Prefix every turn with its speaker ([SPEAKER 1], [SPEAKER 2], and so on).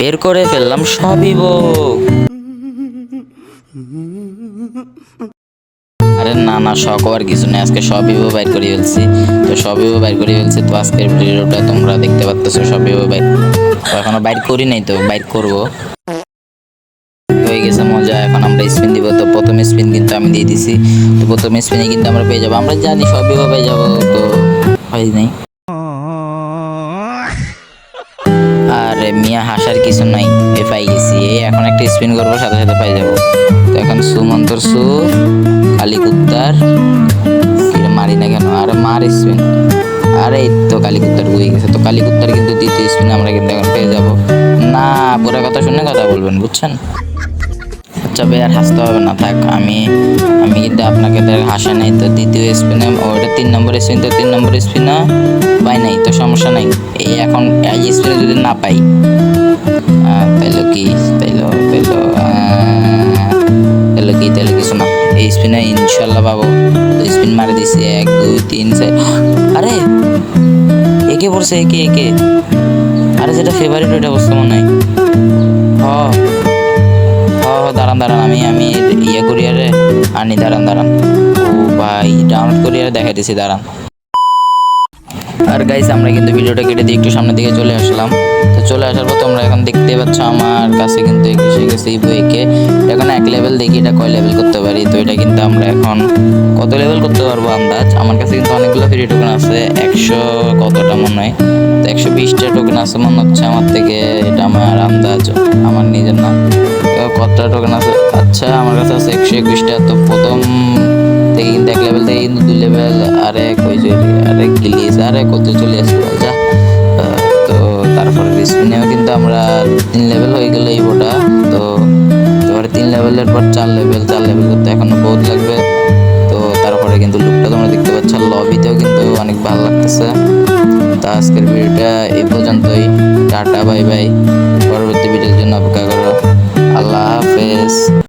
[SPEAKER 1] বের করে ফেললাম সবই বউ আরে না না, শখ হওয়ার কিছু নেই, আজকে বউ বাইর করে ফেলছি। তো বউ বাইর করে ফেলছি, তো আজকের ভিডিওটা তোমরা দেখতে পাচ্ছ সবই বউ বাইর। এখনও বাইর করি নাই তো, বাইর করব। হয়ে গেছে মজা, এখন আমরা স্পিন দিব। তো প্রথম স্পিন কিন্তু আমি দিয়ে দিছি, তো প্রথম স্পিনে কিন্তু আমরা পেয়ে যাব। আমরা জানি সবই পেয়ে যাব, তো হয় নাই। আরে মিয়া, হাসার কিছু নাই। এ পাই গেছি এই এখন একটা স্পিন করব, সাথে সাথে পাই যাব। তো এখন সুমন্তর সু, কালী কুত্তার। ফিরে মারি না কেন? আরে মার স্পিন আরে এই তো কালী কুত্তার বই গেছে। তো কালী কুত্তার কিন্তু দ্বিতীয় স্পিন আমরা কিন্তু এখন পেয়ে যাব। না, পুরো কথা শুনে কথা বলবেন, বুঝছেন? আচ্ছা ভাই, আর হাসতে হবে না, থাক, আমি আমি কিন্তু আপনাকে আর হাসা নাই। তো দ্বিতীয় স্পিনে ওটা তিন নম্বর স্পিন তো তিন নম্বর স্পিনে পাই নাই, তো সমস্যা নাই। এখন স্পিনে যদি না পাই তাইলে কি, তাইলে তাইলে তাইলে কি, তাইলে কিছু না। এই স্পিনে ইনশাল্লাহ পাবো। স্পিন মারে দিছি, এক, দুই, তিন, চার। আরে, একে পড়ছে, একে একে। আরে, যেটা ফেভারিট ওইটা বসতে মনে হয়। হ দাঁড়ান দাঁড়ান, আমি আমি ইয়ে করি, আরে। আনি, দাঁড়ান দাঁড়ান। ও ভাই ডাউনলোড করি, আর দেখা দিছি, দাঁড়ান। আর গাইস আমরা কিন্তু ভিডিওটা কেটে দিয়ে একটু সামনের দিকে চলে আসলাম। তো চলে আসার পর তোমরা এখন দেখতে পাচ্ছ আমার কাছে কিন্তু এসে গেছে এই বইকে এখন এক লেভেল দেখি এটা কয় লেভেল করতে পারি। তো এটা কিন্তু আমরা এখন কত লেভেল করতে পারব আন্দাজ? আমার কাছে কিন্তু অনেকগুলো ফ্রি টোকেন আছে। একশো কতটা মনে হয়? তো একশো বিশটা টোকেন আছে মনে হচ্ছে আমার থেকে। এটা আমার আন্দাজ, আমার নিজের না। কতটা টোকেন আছে? আচ্ছা আমার কাছে আছে একশো একুশটা। তো প্রথম এক লেভেল থেকে কিন্তু দুই লেভেল আরেক ওই যে আরেক গিলিস আরেক কত চলে আসছে যা। তো তারপরে স্পিনেও কিন্তু আমরা তিন লেভেল হয়ে গেল এই বোটা তো তারপরে তিন লেভেলের পর চার লেভেল চার লেভেল করতে এখনও বহুত লাগবে। তো তারপরে কিন্তু লুকটা তোমরা দেখতে পাচ্ছ লবিতেও কিন্তু অনেক ভালো লাগতেছে। তো আজকের ভিডিওটা এই পর্যন্তই। Tata bye bye